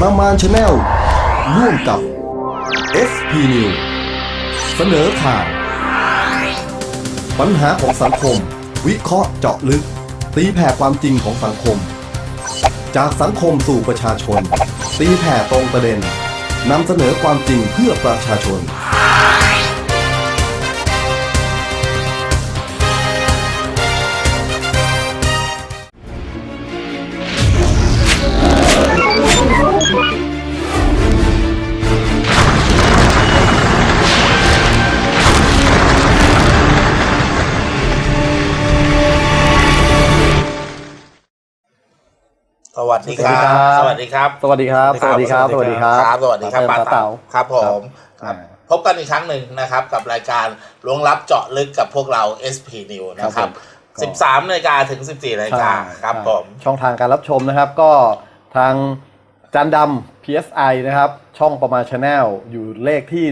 ประมาณชาแนลร่วมกับ SP New เสนอข่าว ปัญหาของสังคม วิเคราะห์เจาะลึก ตีแผ่ความจริงของสังคม จากสังคมสู่ประชาชน ตีแผ่ตรงประเด็นนำเสนอความจริงเพื่อประชาชน วัสดีครับสสวัวัสสดีดีคครัรับบสวัสดีครับ สวัสดีครับ สวัสดีครับครับ สวัสดีครับปาเต๋าครับผมครับครับพบกันอีกครั้งหนึ่งนะครับ กับรายการล้วงลับเจาะลึกกับพวกเรา SP New นะคครัรับบผม13นาฬิกาถึง 14นาฬิกาครับผม ช่องทางการรับชมนะครับ ก็ทางจานดำ PSI นะครับ ช่องประมาณชาแนลอยู่เลขที่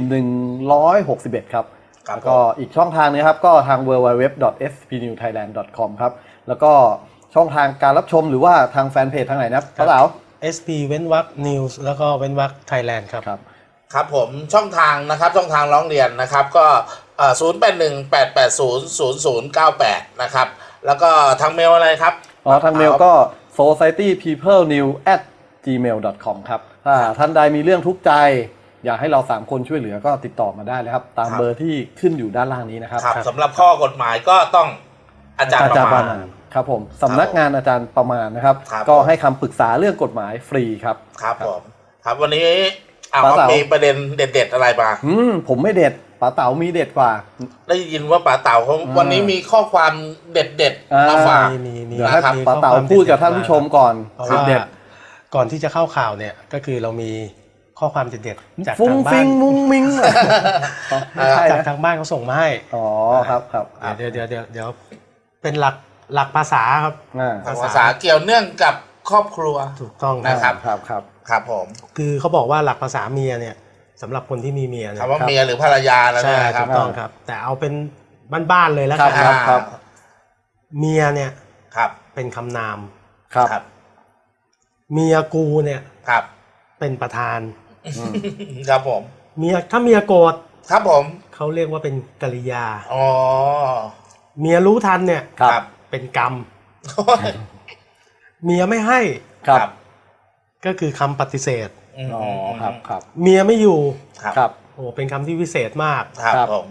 161ครับครับแล้วก็อีกช่องทางนึงครับ ก็ทาง www.spnewthailand.com ครับ แล้วก็ ช่องทางการรับชมหรือว่าทางแฟนเพจทางไหนนะครับครัป้าบเต๋า SP เว้นวรรคนิวส์แล้วก็เว้นวรรคไทยแลนด์ครับ ครับ ครับผมช่องทางนะครับช่องทางร้องเรียนนะครับก็ศูนย์แปดหนึ่งแปดแปดศูนย์ศูนย์ศูนย์เก้าแปดนะครับแล้วก็ทางเมลอะไรครับ อ๋อทางเมลก็ societypeoplenew at gmail com ครับถ้าท่านใดมีเรื่องทุกข์ใจ อยากให้เรา 3 คนช่วยเหลือก็ติดต่อมาได้เลยครับ ตามครับ เบอร์ที่ขึ้นอยู่ด้านล่างนี้นะครับ ครับสำหรับข้อกฎหมายก็ต้องอาจารย์ประมาณ ครับผมสำนักงานอาจารย์ประมาณนะครับ ครับ ก็ให้คำปรึกษาเรื่องกฎหมายฟรีครับ ครับผม ครับวันนี้อ่าป้าเต๋ามีมีประเด็นเด็ด ๆ อะไรมาอืมผมไม่เด็ดป๋าเต๋ามีเด็ดกว่า ได้ยินว่าป๋าเต่าเขาอ่า วันนี้มีข้อความเด็ดอ่าๆมาฝากมีมีมีเดี๋ยวให้นะครับ ป๋าเต๋าพูดกับท่านผู้ชมก่อนเพราะว่าเด็ดก่อนที่จะเข้าข่าวเนี่ยก็คือเรามีข้อความเด็ดๆจากฟุ้งทางบ้าฟินงมุ้งมิงอ๋อไม่ใช่จากนะทางบ้านเขาส่งมาให้อ๋อครับครับ เดี๋ยวเดี๋ยวเดี๋ยวเดี๋ยวเป็นหลัก หลักภาษาครับ อ่าทางภาษาเกี่ยวเนื่องกับครอบครัว ถูกต้องนะ ครับ ครับครับ ครับผมคือเขาบอกว่าหลักภาษาเมียเนี่ยสำหรับคนที่มีเมียเนี่ยคำว่าครับเมียหรือภรรยาแล้วใช่นะครัถูบ กต้องครับ แต่เอาเป็นบ้านๆเลยแล้วครักับนครับ ครับ เมียเนี่ยครับเป็นคำนาม ครับครับเมียกูเนี่ยครับเป็นประธานครับผม เมียถ้าเมียโกรธครับผมเขาเรียกว่าเป็นกริยา อ๋อเมียรู้ทันเนี่ยครับ เป็นกรรม เมียไม่ให้ครับ ก็คือคำปฏิเสธ มอ๋อครับครับเมียไม่อยู่ครับครับโอ้เป็นคำที่วิเศษมาก ครับครับผม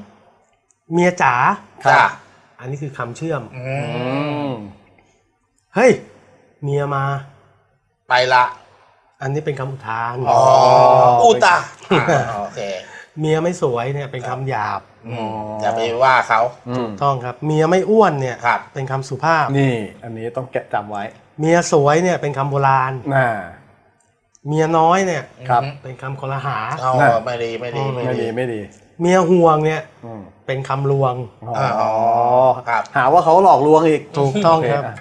เมียจ๋าจ้าอันนี้คือคำเชื่อม อือืมมเฮ้ย เมียมา ไปละอันนี้เป็นคำอุทาน อ๋ออุตาอ่าโอเค เมียไม่สวยเนี่ยเป็นคำหยาบอืมอย่าไปว่าเขา อืมต้องครับ เมียไม่อ้วนเนี่ยครับ เป็นคำสุภาพ นี่ อันนี้ต้องแกะจำไว้เมียสวยเนี่ยเป็นคำโบราณ น่า เมียน้อยเนี่ยครับ อืมเป็นคำคลหา เอาน่ะ ไม่ดีไม่ดีไม่ดีไม่ดีเมียห่วงเนี่ยอืมเป็นคำลวงอ๋ออ๋อครับ หาว่าเขาหลอกลวงอีกถูกต้องครับ โเะ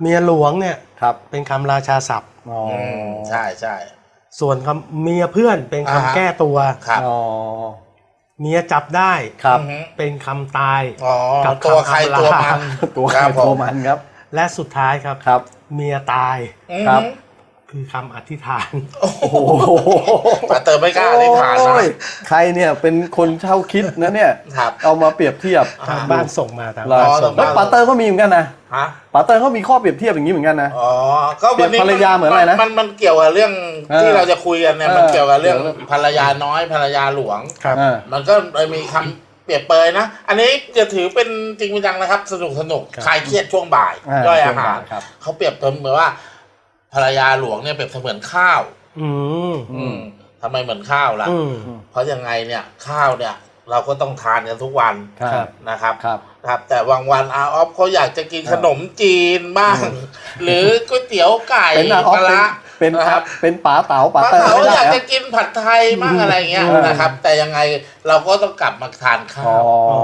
เมียหลวงเนี่ยครับเป็นคำราชาศัพท์ อ๋ออืมใช่ใช่ ส่วนคำเมียเพื่อนเป็นอ่าฮะ คำแก้ตัว ครับอ๋อเมียจับได้ครับอือฮึเป็นคำตาย อ๋อกับตัวใครคำอำลา ตัวมัน ตัวใคครรับผตัวมมันครับและสุดท้ายครับ ครับ เมียตาย อืมครับ คือคำอธิษฐาน โอ้โหแต่เติมไม่กล้าอธิษฐานนะ โอ้ยใครเนี่ยเป็นคนเช่าคิดนะเนี่ย ครับ เอามาเปรียบเทียบทางบ้านส่งมาทางเหรอบ้านอ๋อส่งแล้วมาปาเตอร์ก็มีเหมือนกันนะฮะปาเตอร์เขามีข้อเปรียบเทียบอย่างนี้เหมือนกันนะ อ๋อ ก็วันนี้เปรียบภรรยาเหมือนอะไรนะมันมันเกี่ยวกับเรื่องเออที่เราจะคุยกันเนี่ย เออ มันเกี่ยวกับเรื่องเกี่ยวกับภรรยาน้อยภรรยาหลวง ครับ อ่า มันก็เลยมีคำเปรียบเปยนะ อันนี้จะถือเป็นจริงเป็นจังนะครับ สนุกสนุกครับ คลายเครียดช่วงบ่ายอ่าย่อยอาหารช่วงบ่ายครับ เขาเปรียบเสมือนว่า ภรรยาหลวงเนี่ยเปรียบเสมือนข้าว อืมอืมทำไมเหมือนข้าวล่ะ อืม เพราะยังไงเนี่ยข้าวเนี่ยเราก็ต้องทานกันทุกวันครับ นะครับ ครับ ครับ แต่บางวันอาออฟเขาอยากจะกินขนมจีนบ้าง หรือก๋วยเตี๋ยวไก่เป็นอะออปฟลาเป็นร้าเป็นนะครับเป็นป๋าเต๋าป๋าบางเตอร์เขาไม่อได้ยากนะจะกินผัดไทยบ้างอะไรเงี้ยเออนะครับ แต่ยังไงเราก็ต้องกลับมาทานข้าอ๋อ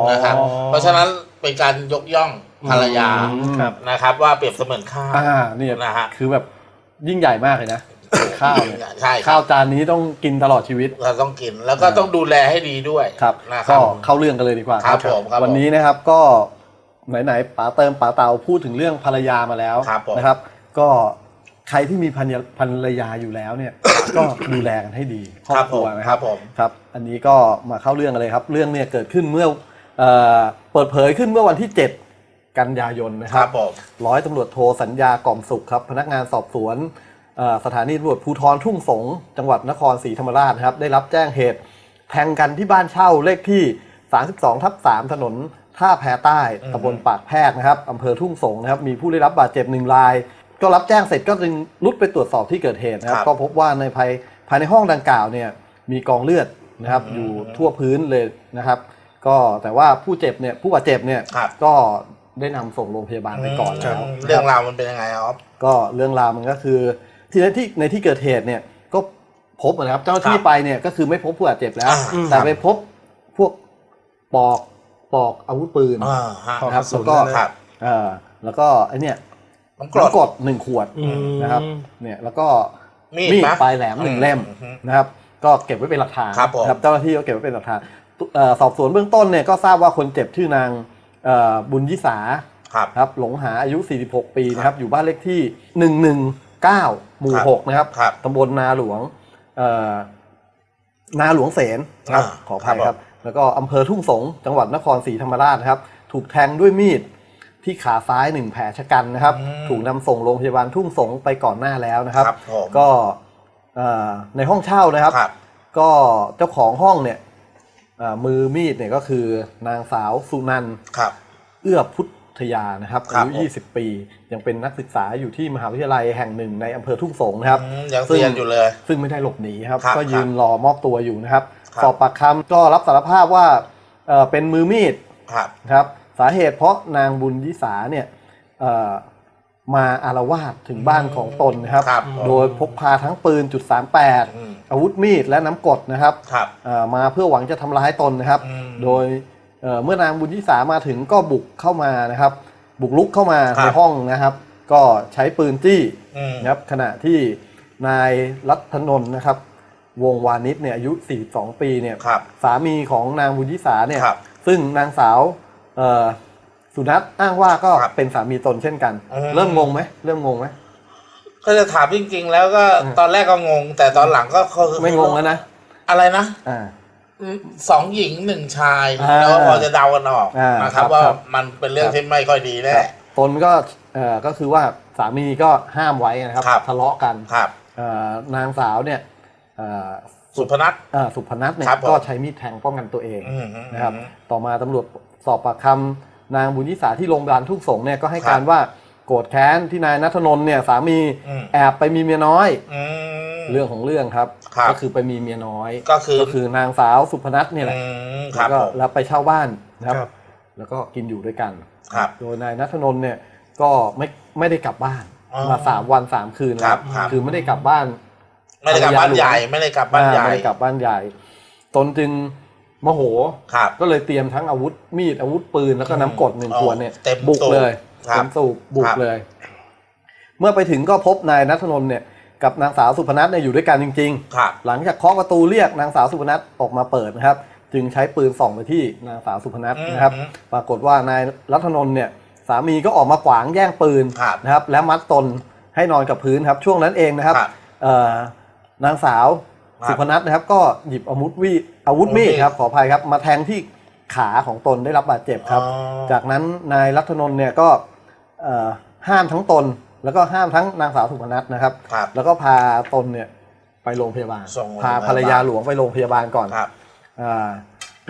วนะครับ เพราะฉะนั้นเป็นการยกย่องภรรยาอืม ครับ นะครับ ว่าเปรียบเสมือนข้าวอ่านี่นะฮะ คือแบบ ยิ่งใหญ่มากเลยนะ ข้าวเนี่ยใช่คข้ารัวบจานนี้ต้องกินตลอดชีวิต เราต้องกินแล้วก็ต้องดูแลให้ดีด้วยครับนะคก็รับเข้าเรื่องกันเลยดีกว่าครับผมครับวันนี้นะครับก็ไหนๆป๋าเติมป๋าเตาพูดถึงเรื่องภรรยามาแล้วครับผมนะครับ ก็ใครที่มีภรรยาภรรยาอยู่แล้วเนี่ย ก็ดูแลกันให้ดีครอบครัวนะคครัรับบผมครับ อันนี้ก็มาเข้าเรื่องกันเลยครับ เรื่องเนี่ยเกิดขึ้นเมื่อเอ่อเปิดเผยขึ้นเมื่อวันที่ 7 กันยายนนะคครัรับบผมร้อยตำรวจโทสัญญากล่อมสุขครับ พนักงานสอบสวนเอ่อสถานีตำรวจภูธรทุ่งสงศ์จังหวัดนครศรีธรรมราชนะครับ ได้รับแจ้งเหตุแทงกันที่บ้านเช่าเลขที่ 32 ทับ 3 ถนนท่าแพใต้ตำบลปากแพรกนะครับอำเภอทุ่งสงศ์นะครับ มีผู้ได้รับบาดเจ็บหนึ่งราย ก็รับแจ้งเสร็จก็จึงรุดไปตรวจสอบที่เกิดเหตุนะครับ ก็พบว่าในภายภายในห้องดังกล่าวเนี่ยมีกองเลือดนะครับอยู่ทั่วพื้นเลยนะครับ ก็แต่ว่าผู้เจ็บเนี่ยผู้บาดเจ็บเนี่ยครับก็ ได้นำส่งโรงพยาบาลไปก่อนแล้วเรื่องนะคบราวมันเป็นยังไงครับก็เรื่องราวมันก็คือ ที่ในที่ในที่เกิดเหตุเนี่ยก็พบนะครับ เจ้าหน้าที่ครับไปเนี่ยก็คือไม่พบผู้บาดเจ็บแล้วอ่าแต่ครับไปพบพวกปอกปอกอาวุธปืนอ่าฮะปอกครับกระสุนแล้วก็นะครับเอ่อแล้วก็ไอเนี่ยน้ำกรดน้ำกรดหนึ่งขวดอืมนะครับ เนี่ยแล้วก็มีดมีดนะปลายแหลมหนึ่งเล่มอืมนะครับ ก็เก็บไว้เป็นหลักฐานครับผมนะเจ้าหน้าที่ก็เก็บไว้เป็นหลักฐานเอ่อสอบสวนเบื้องต้นเนี่ยก็ทราบว่าคนเจ็บชื่อนางเอ่อ บุญยิสาครับครับหลงหาอายุ 46 ปีนะครับอยู่บ้านเลขที่ 119 หมู่ครับ6นะครับครับตำบลนาหลวงเอ่อนาหลวงเสนนะครับอ่าขออภัยครับครับ แล้วก็อำเภอทุ่งสง จังหวัดนครศรีธรรมราชนะครับ ถูกแทงด้วยมีดที่ขาซ้ายหนึ่งแผลชะกันนะครับอืมถูกนำส่งโรงพยาบาลทุ่งสงไปก่อนหน้าแล้วนะครับครับผมก็เอ่อในห้องเช่านะครับครับ ก็เจ้าของห้องเนี่ยเอ่อ มือมีดเนี่ยก็คือนางสาวสุนันท์ครับเอื้อพุทธยานะครับครัอาบยุผม20 ปี ยังเป็นนักศึกษาอยู่ที่มหาวิทยาลัยแห่งหนึ่งในอำเภอทุ่งสงนะครับอืมยังเรียนอยู่เลย ซึ่งไม่ได้หลบหนีครับครับก็ยืนรอมอบตัวอยู่นะครับครับสอบปากคำก็รับสารภาพว่าเอ่อเป็นมือมีดครับนะครับ สาเหตุเพราะนางบุญยิสาเนี่ยเอ่อ มาอารวาสถึงบ้านของตนนะครับ ครับโดยพกพาทั้งปืนจุดอืม38อาวุธมีดและน้ำกรดนะครับครับเอ่อมาเพื่อหวังจะทำร้ายตนนะครับ อืมโดยเอ่อเมื่อนางบุญยิสามาถึงก็บุกเข้ามานะครับ บุกลุกเข้ามาครับ ในห้องนะครับ ก็ใช้ปืนจี้อืม นะครับขณะที่นายรัตนนท์นะครับ วงวานิชเนี่ยอายุ 42 ปีเนี่ยครับสามีของนางบุญยิสาเนี่ยครับ ซึ่งนางสาวเอ่อ สุนัทอ้างว่าก็ครับ เป็นสามีตนเช่นกันอืมเริ่มงงไหมเริ่มงงไหม ก็จะถามจริง ๆ แล้วก็อืม ตอนแรกก็งง แต่ตอนหลังก็คือไม่งงแล้วนะอะไรนะอ่า สองหญิงหนึ่งชายอ่าแล้วก็พอจะเดากันออกอ่านนะคครัรับบว่าครับมันเป็นเรื่องที่ไม่ค่อยดีแน่ ตนก็เอ่อก็คือว่าสามีก็ห้ามไว้นะครับครับ ทะเลาะกันครับ เอ่อนางสาวเนี่ยเอ่อสุพนัท เอ่อสุพนัทเนี่ยครับผม ก็ใช้มีดแทงป้องกันตัวเอง อืมนะครับ ต่อมาตำรวจสอบปากคำ นางบุญยิสาที่โรงพยาบาลทุ่งสงเนี่ยก็ให้ครับการว่าโกรธแค้นที่นายนัทนนท์เนี่ยสามีอืมแอบไปมีเมียน้อยอืมเรื่องของเรื่องครับครับ ก็คือไปมีเมียน้อย ก็คือก็คือนางสาวสุพนัทเนี่ยแหละอืมคแล้รัวบก็ผมแล้วไปเช่าบ้านนะครับครับ แล้วก็กินอยู่ด้วยกันครับโดยนายนัทนนท์เนี่ยก็ไม่ไม่ได้กลับบ้านอ๋อมาสามวันสามคืนแล้วครับครับคือไม่ได้กลับบ้าน ไม่ได้กลับบ้านใหญ่ไม่ได้กลับบ้านใหญ่อ่ไม่ได้กลับบ้านใหญ่ตนจึงโมโหครับ ก็เลยเตรียมทั้งอาวุธมีดอาวุธปืนแล้วก็น้ำกรดหนึ่งอ๋อขวดเนี่ยเต็มบุกสูบเลยครับเต็มสูบบุกครับเลย เมื่อไปถึงก็พบนายนัทนนท์เนี่ยกับนางสาวสุพนัทเนี่ยอยู่ด้วยกันจริงครับๆหลังจากเคาะประตูเรียกนางสาวสุพนัทออกมาเปิดนะครับ จึงใช้ปืนส่องไปที่นางสาวสุพนัทนะครับอืมปรากฏว่านายรัตนนท์เนี่ยสามีก็ออกมาขวางแย่งปืนครับนะครับแล้วมัดตนให้นอนกับพื้นครับ ช่วงนั้นเองนะครับครับเอ่อนางสาวครับสุพนัทนะครับก็หยิบอาวุธวีอาวุธมีด อาวุธมีดครับขออภัยครับมาแทงที่ขาของตนได้รับบาดเจ็บครับ อ๋อ จากนั้นนายรัตนนท์เนี่ยก็เอ่อห้ามทั้งตน แล้วก็ห้ามทั้งนางสาวสุพนัทนะครับ ครับ แล้วก็พาตนเนี่ยไปโรงพยาบาล ส่งโรงพยาพาบาลภรรยาหลวงไปโรงพยาบาลก่อน ครับ อา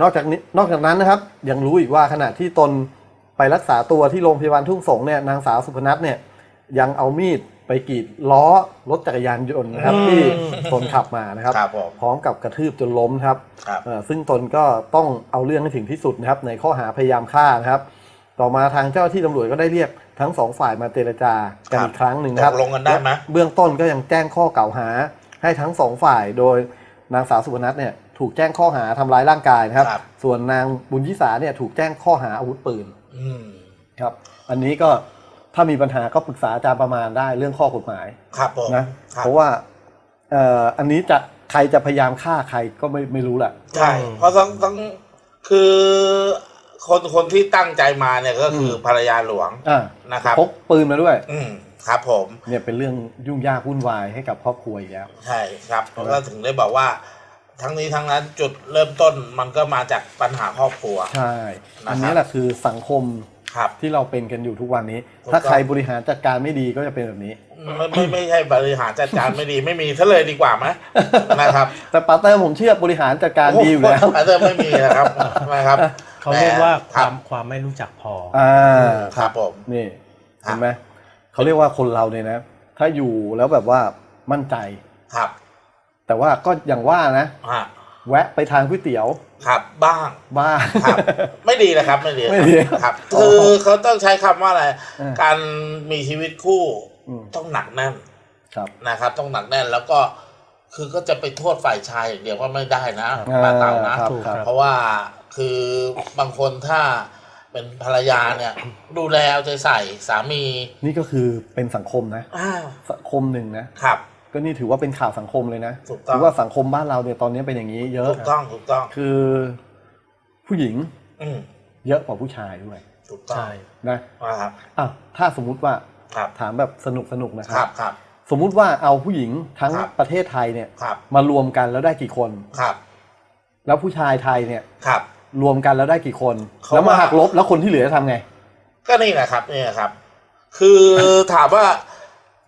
นอกจากนี้นอกจากนั้นนะครับยังรู้อีกว่าขณะที่ตนไปรักษาตัวที่โรงพยาบาลทุ่งสงเนี่ยนางสาวสุพนัทเนี่ยยังเอามีด ไปกรีดล้อรถจักรยานยนต์นะครับอืมที่ตนขับมานะครับ ครับผมพร้อมกับกระทืบจนล้มครับครับ เอ่อซึ่งตนก็ต้องเอาเรื่องให้ถึงที่สุดนะครับ ในข้อหาพยายามฆ่านะครับ ต่อมาทางเจ้าหน้าที่ตำรวจก็ได้เรียกทั้งสองฝ่ายมาเจรจากันครับอีกครั้งหนึ่งนะครับตกลงกันได้ไหม และเบื้องต้นก็ยังแจ้งข้อกล่าวหา ให้ทั้งสองฝ่ายโดยนางสาวสุวรรณัทเนี่ยถูกแจ้งข้อหาทำร้ายร่างกายนะครับ ครับ ส่วนนางบุญยิสาเนี่ยถูกแจ้งข้อหาอาวุธปืน อืม ครับ อันนี้ก็ ถ้ามีปัญหาก็ปรึกษาอาจารย์ประมาณได้เรื่องข้อกฎหมายครับผมนะครับเพราะว่าเอ่ออันนี้จะใครจะพยายามฆ่าใครก็ไม่ไม่รู้แหละใช่เพราะต้องต้องคือคนคนที่ตั้งใจมาเนี่ยก็คืออภรรยาหลวงอ่านะครับพกปืนมาด้วย อืมครับผมเนี่ยเป็นเรื่องยุ่งยากวุ่นวายให้กับครอบครัวอีกแล้ว ใช่ครับก็ถึงได้บอกว่า ทั้งนี้ทั้งนั้นจุดเริ่มต้นมันก็มาจากปัญหาครอบครัว ใช่นะครับอันนี้แหละคือสังคม ครับ ที่เราเป็นกันอยู่ทุกวันนี้ ถูกต้อง ถ้าใครบริหารจัดการไม่ดีก็จะเป็นแบบนี้ ไม่ไม่ไม่ใช่บริหารจัดการไม่ดีไม่มีซะเลยดีกว่าไหมนะครับแต่ปาเตอร์ผมเชื่อบริหารจัดการดีอยู่แล้วอาจจะไม่มีนะครับนะครับเขาเรียกว่าครัวาบมความไม่รู้จักพอ อ่าครับผม นี่ครับ เห็นไหมเขาเรียกว่าคนเราเนี่ยนะ ถ้าอยู่แล้วแบบว่ามั่นใจ ครับแต่ว่าก็อย่างว่านะ ฮะ แวะไปทานก๋วยเตี๋ยวครับบ้างบ้างครับ ไม่ดีนะครับไม่ดีไม่ดีครับอ๋อคือเขาต้องใช้คำว่าอะไรเออการมีชีวิตคู่อืมต้องหนักแน่นครับนะครับ ต้องหนักแน่นแล้วก็คือก็จะไปโทษฝ่ายชายอย่างเดียวว่าไม่ได้นะอ่าป้าเต่านะครับถูกครับเพราะว่าคือบางคนถ้าเป็นภรรยาเนี่ยดูแลเอาใจใส่สามี นี่ก็คือเป็นสังคมนะอ่าสังคมหนึ่งนะครับ ก็นี่ถือว่าเป็นข่าวสังคมเลยนะถูกต้องถือว่าสังคมบ้านเราเนี่ยตอนนี้เป็นอย่างนี้เยอะถูกต้องถูกต้องคือ ผู้หญิง อืมเยอะกว่าผู้ชายด้วยถูกต้องใช่นะนะครับอะถ้าสมมุติว่าครับถามแบบสนุกสนุกๆนะคครัรับบครับสมมุติว่าเอาผู้หญิงทั้งครับประเทศไทยเนี่ยครับมารวมกันแล้วได้กี่คนครับ แล้วผู้ชายไทยเนี่ยครับ รวมกันแล้วได้กี่คนเขาแล้วมาว่าหักลบแล้วคนที่เหลือจะทำไง ก็นี่แหละครับนี่แหละครับ คือถามว่า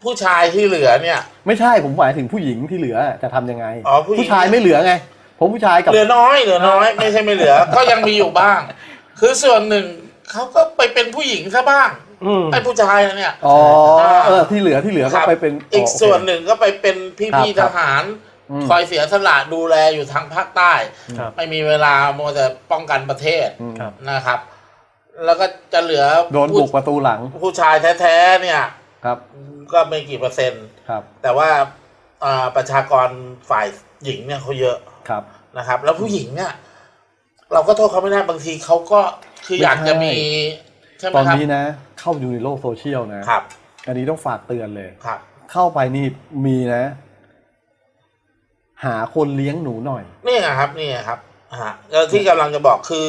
ผู้ชายที่เหลือเนี่ย ไม่ใช่ผมหมายถึงผู้หญิงที่เหลือจะทำยังไง อ๋อผู้หญิง ผู้ชายไม่เหลือไง ผมผู้ชายกับ เหลือน้อยเหลือน้อย ไม่ใช่ไม่เหลือ ก็ยังมีอยู่บ้าง คือส่วนหนึ่งเขาก็ไปเป็นผู้หญิงซะบ้างอืม ไอ้ผู้ชายนะเนี่ย อ๋อเออที่เหลือที่เหลือคก็รับไปเป็นอีกโเค ส่วนหนึ่งก็ไปเป็นครับพี่ๆคทรับหารอืม คอยเสียสละดูแลอยู่ทางภาคใต้ ครับ ไม่มีเวลาโมวแต่ป้องกันประเทศอืมครับ นะครับ แล้วก็จะเหลือโดนผู้บุกประตูหลัง ผู้ชายแท้ๆเนี่ย ครับ ก็ไม่กี่เปอร์เซ็นต์ครับ แต่ว่าอ่าประชากรฝ่ายหญิงเนี่ยเขาเยอะครับนะครับ แล้วผู้หญิงเนี่ยเราก็โทษเขาไม่ได้บางทีเขาก็คืออยากจะมีใช่ไหมตอนครับนี้นะ เข้าอยู่ในโลกโซเชียลนะครับ อันนี้ต้องฝากเตือนเลยครับ เข้าไปนี่มีนะ หาคนเลี้ยงหนูหน่อยนี่ไงครับนี่ไงครับฮะแล้วที่กำลังจะบอกคือ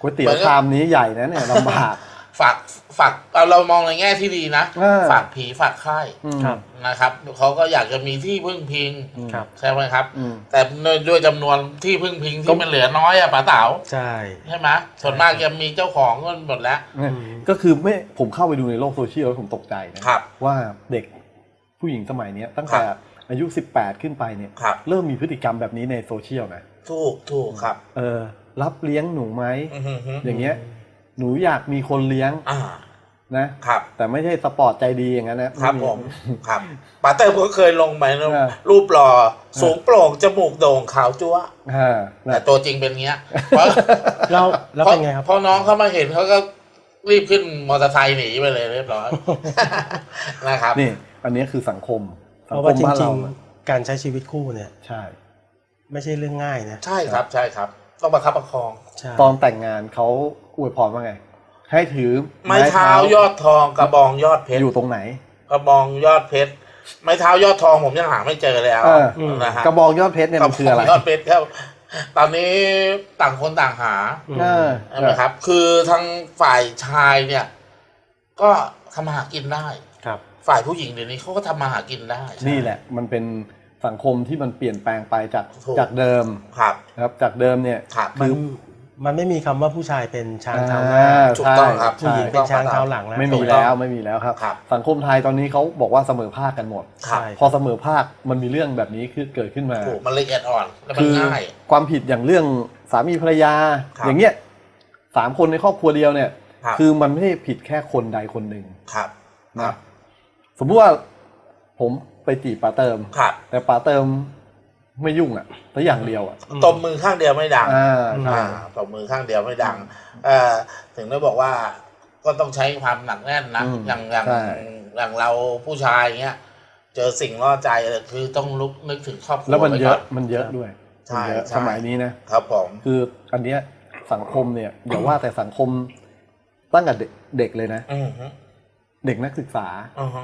ก๋วยเตี๋ยเหมืวอนกับชามนี้ใหญ่นะเนี่ยลำบาก ฝากฝากเอาเรามองในแง่ที่ดีนะเออฝากผีฝากไข้อืม ครับ นะครับเขาก็อยากจะมีที่พึ่งพิงอืมครับ ใช่ไหมครับ อืม แต่ด้วยจำนวนที่พึ่งพิงก็ ที่มันเหลือน้อยอะป๋าเต๋าใช่ ใช่ไหมส่วนมากจะมีเจ้าของกันหมดแล้วเนี่ยก็คือไม่ผมเข้าไปดูในโลกโซเชียลแล้วผมตกใจนะ ครับ ว่าเด็กผู้หญิงสมัยเนี้ยตั้งแต่ครับอายุ 18 ขึ้นไปเนี่ย ครับ เริ่มมีพฤติกรรมแบบนี้ในโซเชียลนะถูกถูกครับเออรับเลี้ยงหนูไหม อือฮึฮึอย่างเงี้ย หนูอยากมีคนเลี้ยงอ่านะครับ แต่ไม่ใช่สปอร์ตใจดีอย่างนั้นนะครับไผมครับป๋าเต๋อก็เคยลงไปนะเออรูปหล่อสูงโปร่งจมูกโด่งขาวจั๊วอ่าแต่นะตัวจริงเป็นเงี้ยเพราะแล้วแล้วเป็นไงครับพอน้องเขามาเห็นเขาก็รีบขึ้นมอเตอร์ไซค์หนีไปเลยเรียบร้อยนะครับนี่ อันนี้คือสังคมเพสังราะคว่ามจบ้านริเรางๆการใช้ชีวิตคู่เนี่ย ใช่ ไม่ใช่เรื่องง่ายนะใช่ครับใช่ครับ ต้องประคับประคองใช่ตอนแต่งงานเขาอวยพรว่าไง ให้ถือไม้เท้ายอดทองกระบองยอดเพชรอยู่ตรงไหน กระบองยอดเพชรไม้เท้ายอดทองผมยังหาไม่เจอเลยอะเออนะฮะกระบองยอดเพชรเนี่ยมันคืออะไรกบงยอดเพชรครับตอนนี้ต่างคนต่างหาอืมเออใช่ไหมครับ คือทางฝ่ายชายเนี่ย ก็ทำมาหากินได้ ครับ ฝ่ายผู้หญิงเดี๋ยวนี้เขาก็ทำมาหากินได้ นี่แหละ มันเป็น สังคมที่มันเปลี่ยนแปลงไปจากถูก จากเดิมครับ นะครับ จากเดิมเนี่ยครับ มันคือมันไม่มีคำว่าผู้ชายเป็นช้างเท้าหน้าอ่าถูกต้องครับ ผู้หญิงเป็นช้างเท้าหลังแล้วไม่มีแล้วไม่มีแล้วครับ ครับ สังคมไทยตอนนี้เขาบอกว่าเสมอภาคกันหมด ครับใช่พอเสมอภาคมันมีเรื่องแบบนี้คือเกิดขึ้นมา ถูกมันละเอียดอ่อนและมันคือง่าย ความผิดอย่างเรื่องสามีภรรยา ครับอย่างเงี้ยสามคนในครอบครัวเดียวเนี่ยครับคือมันไม่ได้ผิดแค่คนใดคนหนึ่งครับนะสมมติว่าผม ไปจีบปาเติม ครับแต่ปาเติมไม่ยุ่งอะแต่อย่างเดียวอะตบมือข้างเดียวไม่ดังอ่าอืมใช่อ่าตบมือข้างเดียวไม่ดังเอ่อถึงได้บอกว่าก็ต้องใช้ความหนักแน่นนะอืมอย่างอย่างใช่ อย่างเราผู้ชายเงี้ย เจอสิ่งล่อใจคือต้องลุกนึกถึงครอบครัวแล้วมันไเยอะก่ มันเยอะด้วยใช่มันเยอะใช่ สมัยนี้นะ ครับผม คืออันเนี้ยสังคมเนี่ยอย่าว่าแต่สังคมตั้งแต่เด็กเด็กเลยนะ อือฮึเด็กนักศึกษา อือฮึ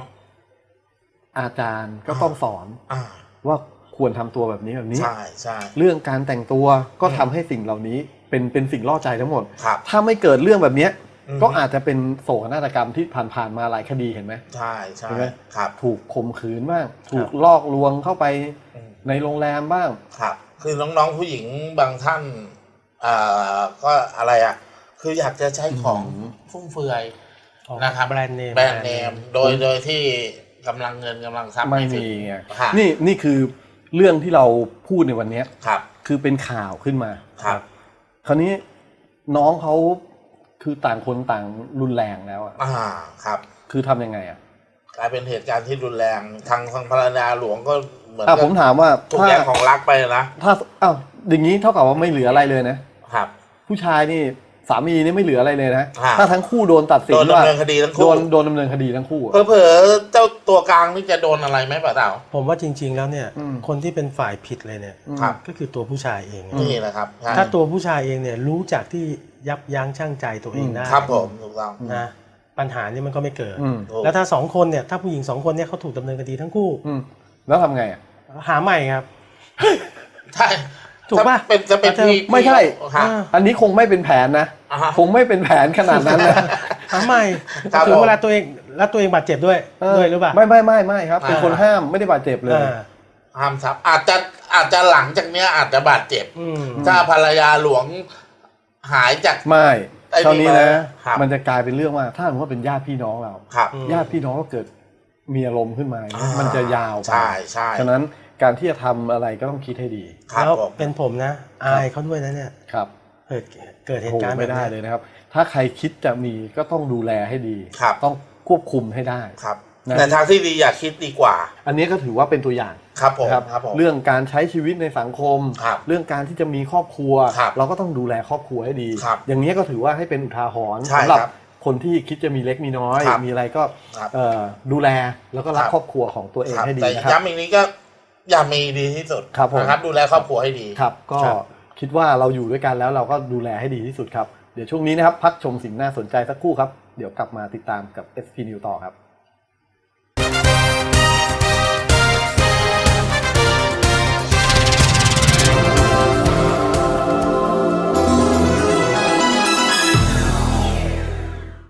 อาจารย์ก็ต้องสอนอ่าว่าควรทำตัวแบบนี้แบบนี้ใช่ใช่เรื่องการแต่งตัวก็ทำให้สิ่งเหล่านี้เป็นเป็นสิ่งล่อใจทั้งหมดครับถ้าไม่เกิดเรื่องแบบเนี้ยอืมก็อาจจะเป็นโศกนาฏกรรมที่ผ่านๆมาหลายคดีเห็นไหมใช่ใช่เห็นไหมครับถูกข่มขืนบ้างถูกลอกลวงเข้าไปอืมในโรงแรมบ้างครับ คือน้องๆผู้หญิงบางท่านอ่าก็อะไรอะคืออยากจะใช้ของอืมฟุ่มเฟือยของนะครับแบรนด์เนมแบรนด์เนมโดยโดยที่ กำลังเงินกำลังทรัพย์ไม่ถึมีงไงค่ะนี่นี่คือเรื่องที่เราพูดในวันเนี้ยครับ คือเป็นข่าวขึ้นมาครับ คราวนี้น้องเขาคือต่างคนต่างรุนแรงแล้วอะอ่าครับ คือทำยังไงอะกลายเป็นเหตุการณ์ที่รุนแรงทางทางภรรยาหลวงก็เหมือนอะกัผมถามว่าถูกถ้าแย่งของรักไปนะถ้าอ้าวอย่างนี้เท่ากับว่าไม่เหลืออะไรเลยนะครับ ผู้ชายนี่ สามีนี่ไม่เหลืออะไรเลยนะอ่า ถ้าทั้งคู่โดนตัดสินโดนว่าดำเนินคดีทั้งโดคู่นโดนดำเนินคดีทั้งคู่อะ เผลอๆเจ้าตัวกลางนี่จะโดนอะไรไหมป้าเต่าผมว่าจริง ๆ แล้วเนี่ย อืม คนที่เป็นฝ่ายผิดเลยเนี่ย อืม ครับก็คือตัวผู้ชายเอง นี่แหละครับใช่ถ้าตัวผู้ชายเองเนี่ยรู้จักที่ยับยั้งชั่งใจตัวเองได้ครับผมถูกต้องนะปัญหานี้มันก็ไม่เกิด อืมถูกแล้วถ้าสองคนเนี่ยถ้าผู้หญิงสองคนเนี่ยเขาถูกดำเนินคดีทั้งคู่ อืมแล้วทำไงอะหาใหม่ครับ ใช่ ถูกป่ะถ้าเป็นจะเป็นถ้าพี่ไม่ใช่ฮะอ่าอันนี้คงไม่เป็นแผนนะอ่าฮะคงไม่เป็นแผนขนาดนั้นนะหาใหม่ครับถึงผมเวลาตัวเองแล้วตัวเองบาดเจ็บด้วยเออด้วยหรือเปล่าไม่ไม่ไม่ไม่ครับ เป็นอ่าคนห้ามไม่ได้บาดเจ็บเลยอ่าห้ามทับอาจจะอาจจะหลังจากเนี้ยอาจจะบาดเจ็บอืมถ้าภรรยาหลวงหายจากไม่ไอ้นี่คราวนี้นะมาครับมันจะกลายเป็นเรื่องว่า ถ้าสมมติว่าเป็นญาติพี่น้องเราครับอืมญาติพี่น้องก็เกิดมีอารมณ์ขึ้นมาอ่ามัมันจะยาวไปใช่ใช่ฉะนั้น การที่จะทำอะไรก็ต้องคิดให้ดี ครับแล้วผมเป็นผมนะ อายเขาด้วยนะเนี่ยครับเกิดเกิดเหโอ้ตุการณ์ไม่ได้แบบเลนี้ยนะครับ ถ้าใครคิดจะมีก็ต้องดูแลให้ดี ครับ ต้องควบคุมให้ได้ ครับนะ แต่ทางที่ดีอย่าคิดดีกว่า อันนี้ก็ถือว่าเป็นตัวอย่างครับผมนะครับครับผม เรื่องการใช้ชีวิตในสังคม ครับเรื่องการที่จะมีครอบครัว ครับเราก็ต้องดูแลครอบครัวให้ดี ครับอย่างนี้ก็ถือว่าให้เป็นอุทาหรณ์ใช่สำหรับครับคนที่คิดจะมีเล็กมีน้อย ครับมีอะไรก็ครับ เอ่อดูแลแล้วก็รักครับครอบครัวของตัวเองครับให้ดีแต่นะครับ ย้ำอีกนี้ก็ อย่ามีดีที่สุดครับผม นะครับ ดูแลครอบครัวให้ดี ครับ ก็ครับ คิดว่าเราอยู่ด้วยกันแล้วเราก็ดูแลให้ดีที่สุดครับ เดี๋ยวช่วงนี้นะครับ พักชมสิ่งน่าสนใจสักครู่ครับ เดี๋ยวกลับมาติดตามกับ SP News ต่อครับ